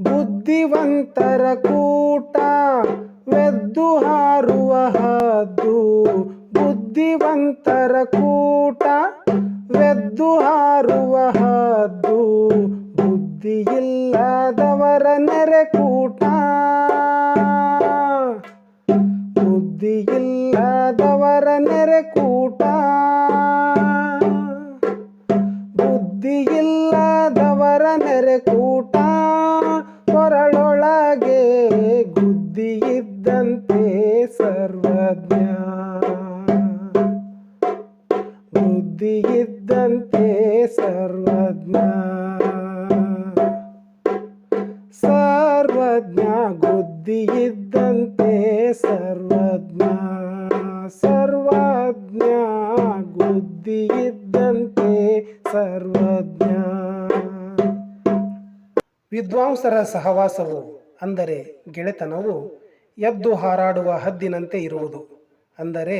ಬುದ್ಧಿವಂತರ ಕೂಟ ವೆದ್ದು ಹಾರುವ ಹದ್ದು. ಬುದ್ಧಿವಂತರ ಕೂಟ ವೆದ್ದು ಹಾರುವ ಹದ್ದು. ಬುದ್ಧಿಯಿಲ್ಲದವರ ನೆರೆ ಕೂಟ. ಬುದ್ಧಿಯಿಲ್ಲದವರ ನೆರೆ ಕೂಟ. ಬುದ್ಧಿಯಿಲ್ಲದವರ ನೆರೆ ಕೂಟ. ಕೊರಳೊಳಗೆ ಗುದ್ದಿ ಇದ್ದಂತೆ ಸರ್ವಜ್ಞ. ಬುದ್ಧಿ ಇದ್ದಂತೆ ಸರ್ವಜ್ಞ. ಸರ್ವಜ್ಞ ಬುದ್ಧಿ ಇದ್ದಂತೆ ಸರ್ವಜ್ಞ. ಸರ್ವಜ್ಞ ಬುದ್ಧಿ ಇದ್ದಂತೆ ಸರ್ವಜ್ಞ. ವಿದ್ವಾಂಸರ ಸಹವಾಸವು ಅಂದರೆ ಗೆಳೆತನವು ಎದ್ದು ಹಾರಾಡುವ ಹದ್ದಿನಂತೆ ಇರುವುದು. ಅಂದರೆ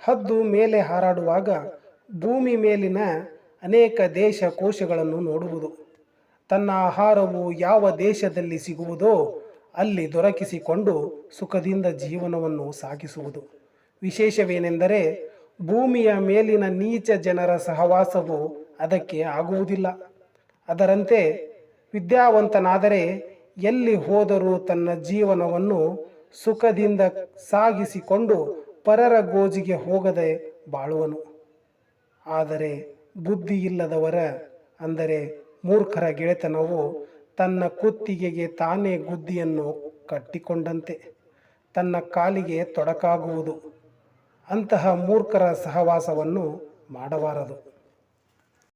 ಹದ್ದು ಮೇಲೆ ಹಾರಾಡುವಾಗ ಭೂಮಿ ಮೇಲಿನ ಅನೇಕ ದೇಶ ಕೋಶಗಳನ್ನು ನೋಡುವುದು. ತನ್ನ ಆಹಾರವು ಯಾವ ದೇಶದಲ್ಲಿ ಸಿಗುವುದೋ ಅಲ್ಲಿ ದೊರಕಿಸಿಕೊಂಡು ಸುಖದಿಂದ ಜೀವನವನ್ನು ಸಾಗಿಸುವುದು. ವಿಶೇಷವೇನೆಂದರೆ ಭೂಮಿಯ ಮೇಲಿನ ನೀಚ ಜನರ ಸಹವಾಸವು ಅದಕ್ಕೆ ಆಗುವುದಿಲ್ಲ. ಅದರಂತೆ ವಿದ್ಯಾವಂತನಾದರೆ ಎಲ್ಲಿ ಹೋದರೂ ತನ್ನ ಜೀವನವನ್ನು ಸುಖದಿಂದ ಸಾಗಿಸಿಕೊಂಡು ಪರರ ಗೋಜಿಗೆ ಹೋಗದೆ ಬಾಳುವನು. ಆದರೆ ಬುದ್ಧಿ ಇಲ್ಲದವರ ಅಂದರೆ ಮೂರ್ಖರ ಗೆಳೆತನವು ತನ್ನ ಕುತ್ತಿಗೆಗೆ ತಾನೇ ಗುದ್ದಿಯನ್ನು ಕಟ್ಟಿಕೊಂಡಂತೆ. ತನ್ನ ಕಾಲಿಗೆ ತೊಡಕಾಗುವುದು. ಅಂತಹ ಮೂರ್ಖರ ಸಹವಾಸವನ್ನು ಮಾಡಬಾರದು.